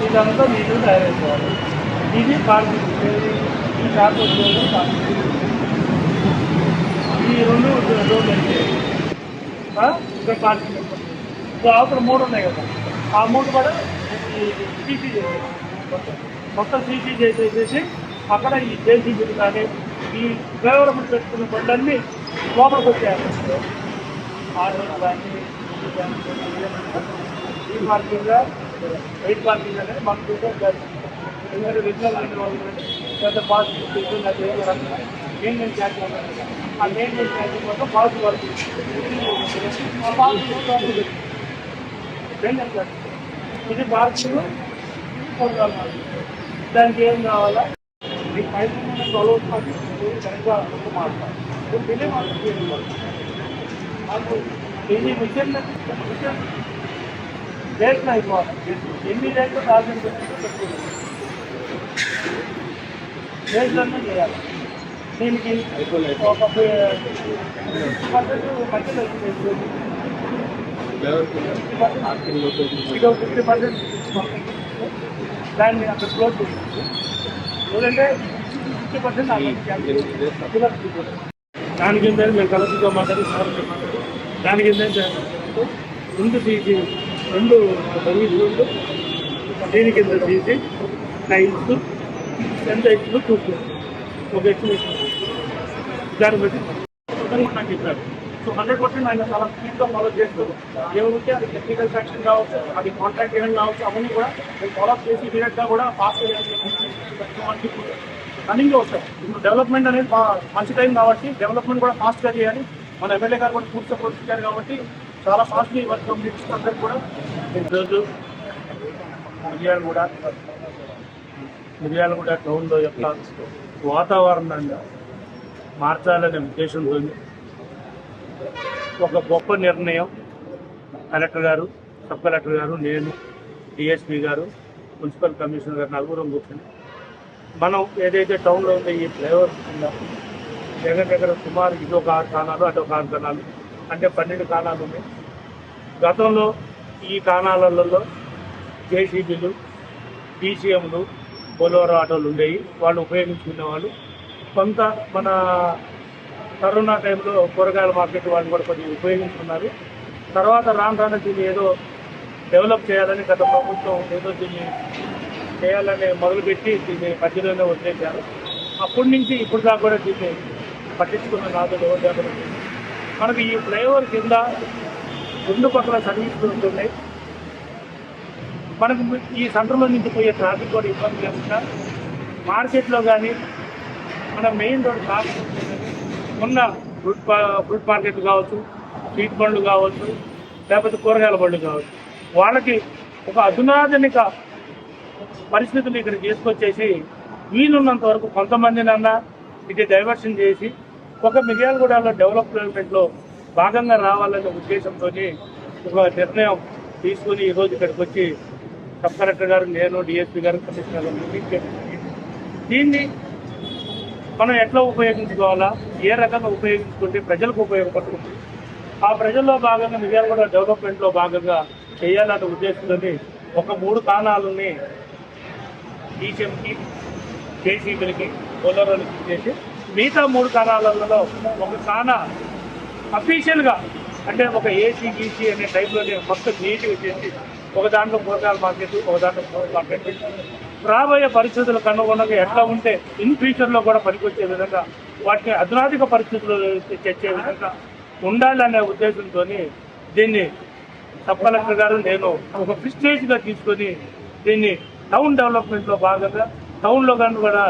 ఇదంతా నీళ్ళు తయారు చేసేవారు ఇది పార్కింగ్ ఈ షాప్ ఉద్యోగం పార్కింగ్ ఈ రెండు రోడ్లు ఇక్కడ పార్కింగ్ ఇప్పుడు అవతల మూడు ఉన్నాయి కదా ఆ అమౌంట్ కూడా సీసీ చేసేసి మొత్తం సీసీ చేసేసేసి అక్కడ ఈ జేసీబీలు కానీ ఈ డ్రైవర్ పెట్టుకున్న బండ్లన్నీ లోపలికి వచ్చాయి ఆటోలు కానీ ఈ పార్కింగ్ ఎయిట్ పార్కింగ్ అనేది మనకు చూస్తే ఎందుకంటే రిజనల్ అయిన వాళ్ళు పెద్ద పాస్ మెయింటెనెన్స్ ఛార్జ్ ఆ మెయింటెనెన్స్ చేసిన కోసం పాస్ పడుతుంది ఆ పాస్ ఇది ఛార్జ్ ఇది పార్కింగ్ దానికి ఏం కావాలా? మీ పైన ట్వెల్వ్ కరెక్ట్గా మాట్లాడాలి డిలే మాట్లాడుతుంది మాకు ఎన్ని మిషన్ మిషన్ రేట్లు అయిపోవాలి ఎన్ని రేట్లు థౌసండ్ రేట్లన్నీ చేయాలి. దీనికి ఒక పర్సెంట్ మధ్యలో ఫిఫ్టీ పర్సెంట్ దాన్ని అక్కడ క్లోజ్ చేసి ఫిఫ్టీ పర్సెంట్ దాని కింద మేము కలెక్టర్తో మాట్లాడి సార్ మాట్లాడి దాని కింద ఏం రెండు తీసి రెండు సర్వీస్ రోడ్లు దీని కింద తీసి టైల్స్ ఎంత ఇచ్చిందో చూసుకోండి ఒక ఎక్స్ దాన్ని బట్టి నాకు చెప్పారు సో హండ్రెడ్ పర్సెంట్ ఆయన చాలా స్పీడ్గా ఫాలో చేస్తారు ఏమైతే అది టెక్నికల్ సెక్షన్ కావచ్చు అది కాంట్రాక్ట్ ఏమైనా కావచ్చు అవన్నీ కూడా మేము ఫాలో చేసి డైరెక్ట్గా కూడా ఫాస్ట్ రన్నింగ్లో వస్తాయి. ఇప్పుడు డెవలప్మెంట్ అనేది మంచి టైం కాబట్టి డెవలప్మెంట్ కూడా ఫాస్ట్గా చేయాలి. మన ఎమ్మెల్యే గారు కూడా పూర్తి సపోర్ట్ ఇచ్చారు కాబట్టి చాలా ఫాస్ట్గా వర్క్ కంప్లీట్ అందరికి కూడా ఈరోజు మిర్యాలగూడ మిర్యాలగూడ టౌన్లో యొక్క వాతావరణంగా మార్చాలనే ఉద్దేశంతో ఒక గొప్ప నిర్ణయం. కలెక్టర్ గారు సబ్ కలెక్టర్ గారు నేను డిఎస్పీ గారు మున్సిపల్ కమిషనర్ గారు నలుగురం కూర్చొని మనం ఏదైతే టౌన్లో ఉందో ఈ ఫ్లైఓవర్ ఉందో దగ్గర దగ్గర సుమారు ఇది ఒక ఆరు కాణాలు అటు ఒక ఆరు కాణాలు అంటే పన్నెండు కాణాలు ఉన్నాయి. గతంలో ఈ కాణాలలో జేసీబీలు డీసీఎంలు బొలోరో ఆటోలు ఉండేవి. వాళ్ళు ఉపయోగించుకునే వాళ్ళు కొంత మన కరోనా టైంలో కూరగాయల మార్కెట్ వాళ్ళు కూడా కొంచెం ఉపయోగించుకున్నారు. తర్వాత రాను రాను దీన్ని ఏదో డెవలప్ చేయాలని గత ప్రభుత్వం ఏదో దీన్ని చేయాలని మొదలుపెట్టి దీన్ని మధ్యలోనే వదిలేశారు. అప్పటి నుంచి ఇప్పుడు దాకా కూడా దీన్ని పట్టించుకున్న నాదులు ఎవరు మనకి ఈ ఫ్లైఓవర్ కింద రెండు పక్కల సర్వీసులు ఉంటున్నాయి. మనకు ఈ సెంటర్లో నుంచి పోయే ట్రాఫిక్ కూడా ఇబ్బంది లేకుండా మార్కెట్లో కానీ మన మెయిన్ రోడ్ ట్రాఫిక్ ఉన్న ఫ్రూట్ ఫ్రూట్ మార్కెట్ కావచ్చు స్వీట్ బండ్లు కావచ్చు లేకపోతే కూరగాయల బండ్లు కావచ్చు. వాళ్ళకి ఒక అధునాధునిక పరిస్థితులు ఇక్కడ తీసుకొచ్చేసి వీలున్నంత వరకు కొంతమందినన్నా ఇది డైవర్షన్ చేసి ఒక మిర్యాలగూడలో డెవలప్మెంట్లో భాగంగా రావాలనే ఉద్దేశంతో ఒక నిర్ణయం తీసుకుని ఈరోజు ఇక్కడికి వచ్చి సబ్ కలెక్టర్ గారు నేను డిఎస్పీ గారు కమిషనర్ గారు దీన్ని మనం ఎట్లా ఉపయోగించుకోవాలా? ఏ రకంగా ఉపయోగించుకుంటే ప్రజలకు ఉపయోగపడుతుంది? ఆ ప్రజల్లో భాగంగా మిర్యాలగూడ డెవలప్మెంట్లో భాగంగా చేయాలన్న ఉద్దేశంతో ఒక మూడు స్థానాలని టీచర్కి జేసీబీలకి బొలరోలకి చేసి మిగతా మూడు కాణాలలో ఒక స్థాన అఫీషియల్గా అంటే ఒక ఏసీ గీసీ అనే టైప్లోనే మొత్తం నీట్గా చేసి ఒక దాంట్లో కూరగాయల మార్కెట్ ఒక దాంట్లో ఫ్రూట్ మార్కెట్. రాబోయే పరిస్థితులకు అనుగుణంగా ఎట్లా ఉంటే ఇన్ ఫ్యూచర్లో కూడా పనికొచ్చే విధంగా వాటిని అధునాధిక పరిస్థితులు తెచ్చే విధంగా ఉండాలనే ఉద్దేశంతో దీన్ని సబ్ కలెక్టర్ గారు నేను ఒక ప్రిస్టేజ్గా తీసుకొని దీన్ని టౌన్ డెవలప్మెంట్లో భాగంగా టౌన్లో కానీ కూడా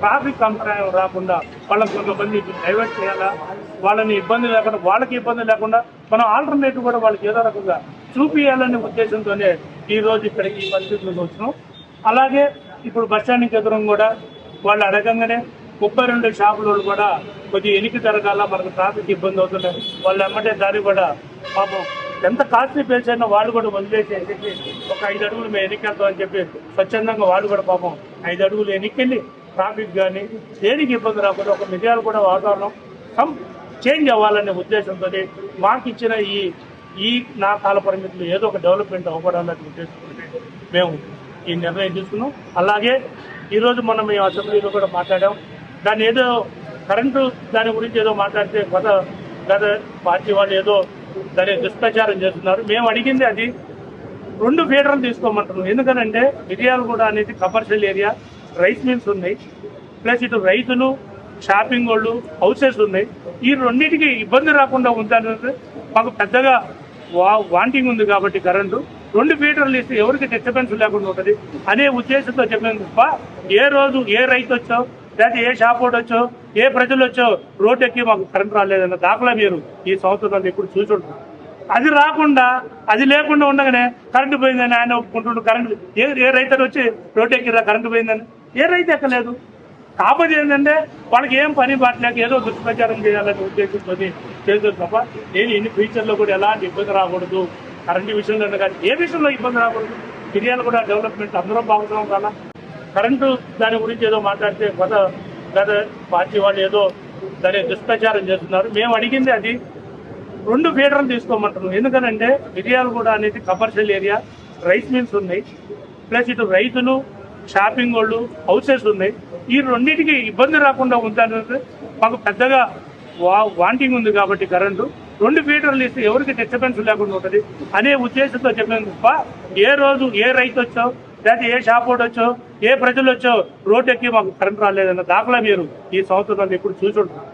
ట్రాఫిక్ అంతరాయం రాకుండా వాళ్ళకి కొంతమంది డైవర్ట్ చేయాలా? వాళ్ళని ఇబ్బంది లేకుండా వాళ్ళకి ఇబ్బంది లేకుండా మనం ఆల్టర్నేటివ్ కూడా వాళ్ళకి ఏదో రకంగా చూపించాలనే ఉద్దేశంతోనే ఈ రోజు ఇక్కడికి ఈ పరిస్థితులకు వచ్చినాం. అలాగే ఇప్పుడు బస్ స్టాండ్కి ఎదురు కూడా వాళ్ళు అడగంగానే ముప్పై రెండు షాపులు కూడా కొద్దిగా ఎనికి జరగాల మనకు ట్రాఫిక్ ఇబ్బంది అవుతున్నాయి వాళ్ళు ఎమ్మటే దారి కూడా పాపం ఎంత కాస్ట్లీ ప్లేస్ అయినా వాళ్ళు కూడా వదిలేసి అని చెప్పి ఒక ఐదు అడుగులు మేము ఎన్నికెళ్తాం అని చెప్పి స్వచ్ఛందంగా వాళ్ళు కూడా పాపం ఐదు అడుగులు ఎన్నికెళ్ళి ట్రాఫిక్ కానీ దేనికి ఇబ్బంది రాకుండా ఒక మిర్యాలు కూడా వాతావరణం సమ్ చేంజ్ అవ్వాలనే ఉద్దేశంతో మాకు ఇచ్చిన ఈ ఈ నా కాల పరిమితులు ఏదో ఒక డెవలప్మెంట్ అవ్వడాలనే ఉద్దేశంతో మేము ఈ నిర్ణయం తీసుకున్నాం. అలాగే ఈరోజు మనం ఈ అసెంబ్లీలో కూడా మాట్లాడాం. దాన్ని ఏదో కరెంటు దాని గురించి ఏదో మాట్లాడితే గత గత పార్టీ వాళ్ళు ఏదో దాని దుష్ప్రచారం చేస్తున్నారు. మేము అడిగింది అది రెండు ఫీడర్లు తీసుకోమంటున్నాం. ఎందుకనంటే మిర్యాలగూడ అనేది కమర్షియల్ ఏరియా రైస్ మిల్స్ ఉన్నాయి. ప్లస్ ఇటు రైతులు షాపింగ్ వాళ్ళు హౌసెస్ ఉన్నాయి. ఈ రెండింటికి ఇబ్బంది రాకుండా ఉందనేది మాకు పెద్దగా వా వాంటింగ్ ఉంది కాబట్టి కరెంటు. రెండు ఫీడర్లు ఇస్తే ఎవరికి డిస్టర్బెన్స్ లేకుండా ఉంటుంది? అనే ఉద్దేశంతో చెప్పాను తప్ప ఏ రోజు ఏ రైతు వచ్చో లేకపోతే ఏ షాప్ వాడు వచ్చో ఏ ప్రజలు వచ్చో రోడ్ ఎక్కి మాకు కరెంట్ రాలేదన్న దాఖలా మీరు ఈ సంవత్సరాలు ఎప్పుడు చూసి అది రాకుండా అది లేకుండా ఉండగానే కరెంటు పోయిందని ఆయన ఒప్పుకుంటుండు. కరెంటు ఏ ఏ రైతు వచ్చి రోడ్డు ఎక్కిరా కరెంటు పోయిందని ఏ రైతు ఎక్కలేదు. కాకపోతే ఏంటంటే వాళ్ళకి ఏం పని పట్టలేక ఏదో దుష్ప్రచారం చేయాలని ఉద్దేశంతో చేస్తుంది తప్ప నేను ఇన్ని ఫ్యూచర్లో కూడా ఎలాంటి ఇబ్బంది రాకూడదు. కరెంటు విషయంలో కానీ ఏ విషయంలో ఇబ్బంది రాకూడదు. ఫిర్యాదు కూడా డెవలప్మెంట్ అందరం బాగుంటాం కదా కరెంటు దాని గురించి ఏదో మాట్లాడితే గత గత పార్టీ వాళ్ళు ఏదో దాని దుష్ప్రచారం చేస్తున్నారు. మేము అడిగింది అది. రెండు ఫీడర్లు తీసుకోమంటున్నాం. ఎందుకనంటే కూడా అనేది కమర్షియల్ ఏరియా రైస్ మిల్స్ ఉన్నాయి. ప్లస్ ఇటు రైతులు షాపింగ్ వాళ్ళు హౌసెస్ ఉన్నాయి. ఈ రెండింటికి ఇబ్బంది రాకుండా ఉందనేది మాకు పెద్దగా వా వాంటింగ్ ఉంది కాబట్టి కరెంటు. రెండు ఫీడర్లు ఇస్తే ఎవరికి డిస్టర్బెన్స్ లేకుండా ఉంటుంది అనే ఉద్దేశంతో చెప్పాను తప్ప ఏ రోజు ఏ రైతు వచ్చో లేకపోతే ఏ షాప్ వాడు వచ్చో ఏ ప్రజలు వచ్చో రోడ్ ఎక్కి మాకు కరెంట్ రాలేదన్న దాఖలా మీరు ఈ సంవత్సరం ఎప్పుడు చూసి ఉంటారు.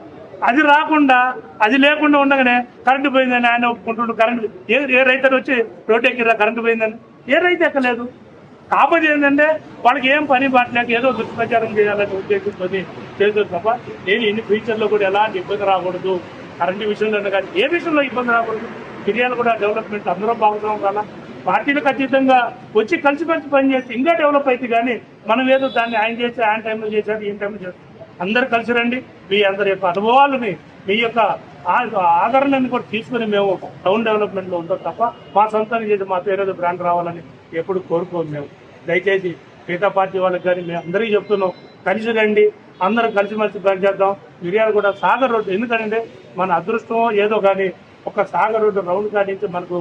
అది రాకుండా అది లేకుండా ఉండగానే కరెంటు పోయిందని ఆయన ఒప్పుకుంటుండు. కరెంటు ఏ ఏ రైతు వచ్చి రోడ్ ఎక్కిరా కరెంటు పోయిందని? ఏ రైతు ఎక్కలేదు. కాకపోతే ఏంటంటే వాళ్ళకి ఏం పని పట్టలేక ఏదో దుష్ప్రచారం చేయాలని ఉద్దేశంతో చేస్తుంది తప్ప నేను ఇన్ని ఫ్యూచర్లో కూడా ఎలాంటి ఇబ్బంది రాకూడదు. కరెంటు విషయంలో కానీ ఏ విషయంలో ఇబ్బంది రాకూడదు. ఫిర్యాదు కూడా డెవలప్మెంట్ అందరం బాగున్నాం కదా. పార్టీలకు అతీతంగా వచ్చి కలిసి కలిసి పని చేస్తే ఇంకా డెవలప్ అయితే కానీ మనం ఏదో దాన్ని ఆయన చేసి ఆయన టైంలో చేశారు ఈ టైంలో చేశాడు. అందరు కలిసి రండి. మీ అందరి యొక్క అనుభవాలని మీ యొక్క ఆ- ఆదరణని కూడా తీసుకుని మేము టౌన్ డెవలప్మెంట్లో ఉంటాం తప్ప మా సొంతానికి చేసి మా పేరు బ్రాండ్ రావాలని ఎప్పుడు కోరుకోము మేము. దయచేసి మిగతా పార్టీ వాళ్ళకి కానీ మేము అందరికీ చెప్తున్నాం కలిసి రండి. అందరం కలిసిమెలిసి పనిచేద్దాం. మిరియాలు కూడా సాగర్ రోడ్డు. ఎందుకంటే మన అదృష్టమో ఏదో కానీ ఒక సాగర్ రోడ్డు రౌండ్ కానించి మనకు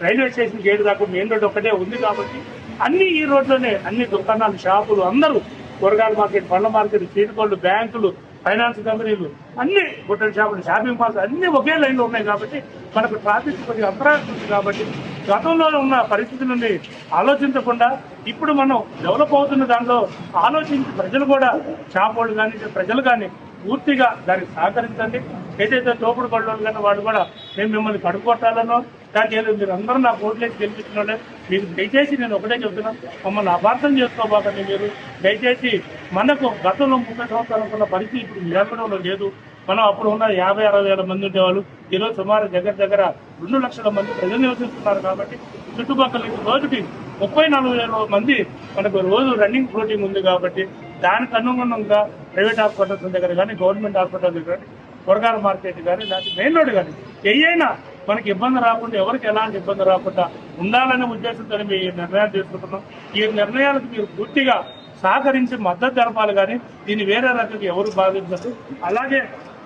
రైల్వే స్టేషన్ గేట్ దాకా మెయిన్ రోడ్ ఒకటే ఉంది కాబట్టి అన్ని ఈ రోడ్లోనే అన్ని దుకాణాలు షాపులు అందరూ కూరగాయల మార్కెట్ పండ్ల మార్కెట్ చీటికోళ్ళు బ్యాంకులు ఫైనాన్స్ కంపెనీలు అన్ని గుట్టల షాపులు షాపింగ్ మాల్స్ అన్ని ఒకే లైన్లో ఉన్నాయి కాబట్టి మనకు ట్రాఫిక్ కొద్దిగా అంతరాయం ఉంది కాబట్టి గతంలో ఉన్న పరిస్థితులని ఆలోచించకుండా ఇప్పుడు మనం డెవలప్ అవుతున్న దానిలో ఆలోచించి ప్రజలు కూడా షాప్ వాళ్ళు కానీ ప్రజలు కానీ పూర్తిగా దానికి సహకరించండి ఏదైతే తోపుడు పళ్ళు కానీ వాళ్ళు కూడా మేము మిమ్మల్ని కడుక్కొట్టాలనో దానికి ఏదో మీరు అందరూ నా ఓట్లేసి గెలిపించిన వాళ్ళే మీకు దయచేసి నేను ఒకటే చెబుతున్నాను మమ్మల్ని అపార్థం చేసుకోబోకండి మీరు. దయచేసి మనకు గతంలో ముప్పై సంవత్సరాలకు ఉన్న పరిస్థితి ఇప్పుడు నిలబడంలో లేదు. మనం అప్పుడు ఉన్న యాభై అరవై వేల మంది ఉండేవాళ్ళు. ఈరోజు సుమారు దగ్గర దగ్గర రెండు లక్షల మంది ప్రజలు నివసిస్తున్నారు కాబట్టి చుట్టుపక్కల రోజుకి ముప్పై నాలుగు వేల మంది మనకు రోజు రన్నింగ్ ఫ్లోటింగ్ ఉంది కాబట్టి దానికి అనుగుణంగా ప్రైవేట్ హాస్పిటల్స్ దగ్గర కానీ గవర్నమెంట్ హాస్పిటల్ దగ్గర కానీ కూరగాయల మార్కెట్ కానీ లేకపోతే మెయిన్ రోడ్ కానీ ఏయైనా మనకి ఇబ్బంది రాకుండా ఎవరికి ఎలాంటి ఇబ్బంది రాకుండా ఉండాలనే ఉద్దేశంతో మేము ఈ నిర్ణయాలు తీసుకుంటున్నాం. ఈ నిర్ణయాలకు మీరు పూర్తిగా సహకరించి మద్దతు జరపాలి కానీ దీన్ని వేరే రకంగా ఎవరు బాధించదు అలాగే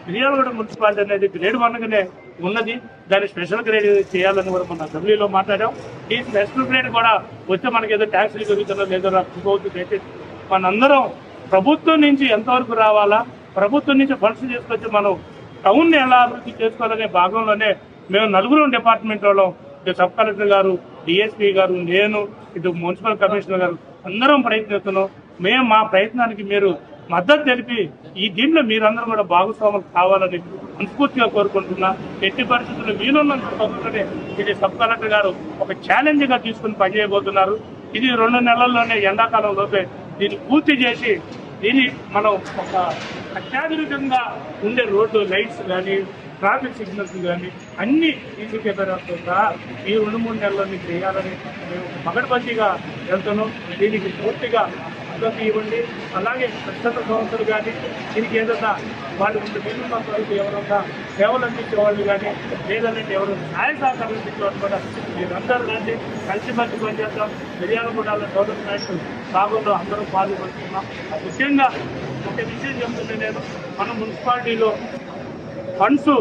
మిర్యాలగూడ మున్సిపాలిటీ అనేది గ్రేడ్ వన్గానే ఉన్నది. దాన్ని స్పెషల్ గ్రేడ్ చేయాలని కూడా మన అసెంబ్లీలో మాట్లాడాం. ఈ స్పెషల్ గ్రేడ్ కూడా వచ్చే మనకి ఏదో ట్యాక్స్లు పెరుగుతుందో లేదో రాకపోవచ్చు దయచేసి మనందరం ప్రభుత్వం నుంచి ఎంతవరకు రావాలా? ప్రభుత్వం నుంచి ఫండ్స్ తీసుకొచ్చి మనం టౌన్ని ఎలా అభివృద్ధి చేసుకోవాలనే భాగంలోనే మేము నలుగురం డిపార్ట్మెంట్ వాళ్ళం. ఇటు సబ్ కలెక్టర్ గారు డిఎస్పీ గారు నేను ఇటు మున్సిపల్ కమిషనర్ గారు అందరం ప్రయత్నిస్తున్నాం. మేము మా ప్రయత్నానికి మీరు మద్దతు తెలిపి ఈ దీంట్లో మీరందరూ కూడా భాగస్వాములు కావాలని మనస్ఫూర్తిగా కోరుకుంటున్నా. ఎట్టి పరిస్థితుల్లో వీలున్నంత తొందరగానే ఇది సబ్ కలెక్టర్ గారు ఒక ఛాలెంజ్గా తీసుకుని పనిచేయబోతున్నారు. ఇది రెండు నెలల్లోనే ఎండాకాలంలోపే దీన్ని పూర్తి చేసి దీన్ని మనం ఒక అత్యాధునికంగా ఉండే రోడ్డు లైట్స్ కానీ ట్రాఫిక్ సిగ్నల్స్ కానీ అన్ని సీసీ సహా ఈ రెండు మూడు నెలల్లో చేయాలని మేము పగడబందీగా వెళ్తున్నాం. దీనికి పూర్తిగా మద్దతు ఇవ్వండి. అలాగే స్వచ్ఛత సంస్థలు కానీ దీనికి ఏదైనా వాళ్ళు ఉండే వీలున్న వరకు ఎవరన్నా సేవలు అందించే వాళ్ళు కానీ లేదంటే ఎవరు సహాయ సహకారం అందించే కూడా మీరందరూ కానీ కలిసి మంచి పనిచేద్దాం మిర్యాలగూడలో డెవలప్మెంట్ భాగంలో అందరూ పాల్గొంటున్నాం. ముఖ్యంగా ఒక విషయం చెప్తుంది నేను. మన మున్సిపాలిటీలో ఫండ్స్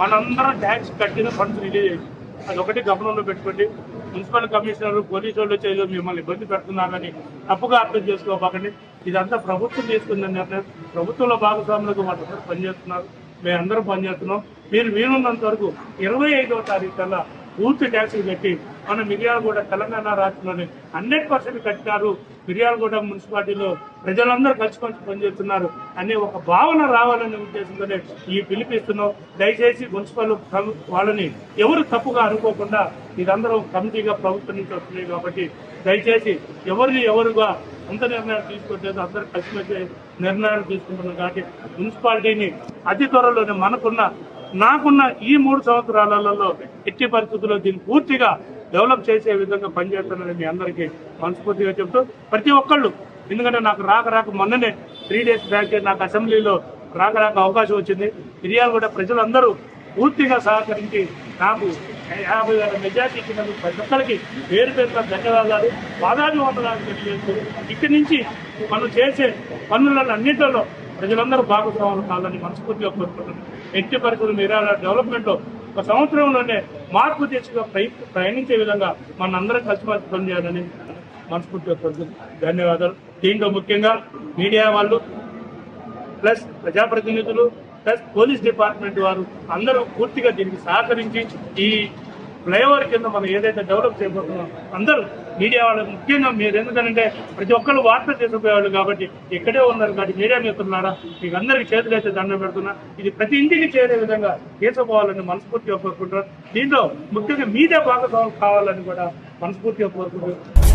మనందరం ట్యాక్స్ కట్టిన ఫండ్స్ రిలీజ్ అది ఒకటి గమనంలో పెట్టుకోండి. మున్సిపల్ కమిషనర్ పోలీసు వాళ్ళు వచ్చి మిమ్మల్ని ఇబ్బంది పెడుతున్నారని తప్పుగా అర్థం చేసుకోబాకండి ఇదంతా ప్రభుత్వం తీసుకున్న నిర్ణయం. ప్రభుత్వంలో భాగస్వాములకు వాళ్ళందరూ పనిచేస్తున్నారు. మేమందరం పనిచేస్తున్నాం. మీరు వీలున్నంత వరకు ఇరవై ఐదవ తారీఖు కల్లా పూర్తి ట్యాక్సులు కట్టి మన మిర్యాలగూడ తెలంగాణ రాష్ట్రంలోని హండ్రెడ్ పర్సెంట్ కట్టినారు. మిర్యాలగూడ మున్సిపాలిటీలో ప్రజలందరూ కలిసికొని పనిచేస్తున్నారు అనే ఒక భావన రావాలనే ఉద్దేశంతోనే ఈ పిలిపిస్తున్నాం. దయచేసి మున్సిపల్ వాళ్ళని ఎవరు తప్పుగా అనుకోకుండా ఇదందరూ కమిటీగా ప్రభుత్వం నుంచి వస్తున్నాయి కాబట్టి దయచేసి ఎవరిని ఎవరుగా అంత నిర్ణయాలు తీసుకోవట్లేదు అందరు కలిసిమెలిసి నిర్ణయాలు తీసుకుంటున్నాం కాబట్టి మున్సిపాలిటీని అతి త్వరలోనే మనకున్న నాకున్న ఈ మూడు సంవత్సరాలలో ఎట్టి పరిస్థితుల్లో దీన్ని పూర్తిగా డెవలప్ చేసే విధంగా పనిచేస్తున్నారని మీ అందరికీ మనస్ఫూర్తిగా చెప్తూ ప్రతి ఒక్కళ్ళు ఎందుకంటే నాకు రాక రాక మొన్ననే త్రీ డేస్ బ్యాక్ నాకు అసెంబ్లీలో రాక రాక అవకాశం వచ్చింది. ఫిర్యాదు కూడా ప్రజలందరూ పూర్తిగా సహకరించి నాకు యాభై వేల మెజార్టీ ఇచ్చినందుకు ప్రతి ఒక్కరికి పేరు పేరున ధన్యవాదాలు. పాదాది వందనాలు తెలియజేస్తూ ఇక్కడి నుంచి మనం చేసే పనులలో అన్నింటిలో ప్రజలందరూ భాగస్వాములు కావాలని మనస్ఫూర్తిగా కోరుకుంటున్నాను. ఎట్టి పరిస్థితులు మీరు డెవలప్మెంట్లో ఒక సంవత్సరంలోనే మార్పు దిశగా ప్రయాణించే విధంగా మన అందరం కలిసిమెలిసి పనిచేయాలని మనస్ఫూర్తిగా ధన్యవాదాలు. దీంట్లో ముఖ్యంగా మీడియా వాళ్ళు ప్లస్ ప్రజాప్రతినిధులు ప్లస్ పోలీస్ డిపార్ట్మెంట్ వారు అందరూ పూర్తిగా దీనికి సహకరించి ఈ ఫ్లైఓవర్ కింద మనం ఏదైతే డెవలప్ చేయబోతున్నాం అందరూ మీడియా వాళ్ళు ముఖ్యంగా మీరు ఎందుకంటే ప్రతి ఒక్కరు వార్త చేసుకునేవాళ్ళు కాబట్టి ఇక్కడే ఉన్నారు కాబట్టి మీడియా మిత్రులారా మీకు అందరికీ చేతులు అయితే దండం పెడుతున్నా. ఇది ప్రతి ఇంటికి చేరే విధంగా తీసుకుపోవాలని మనస్ఫూర్తిగా కోరుకుంటున్నారు దీంట్లో ముఖ్యంగా మీడియా భాగస్వామ్యం కావాలని కూడా మనస్ఫూర్తిగా కోరుకుంటున్నారు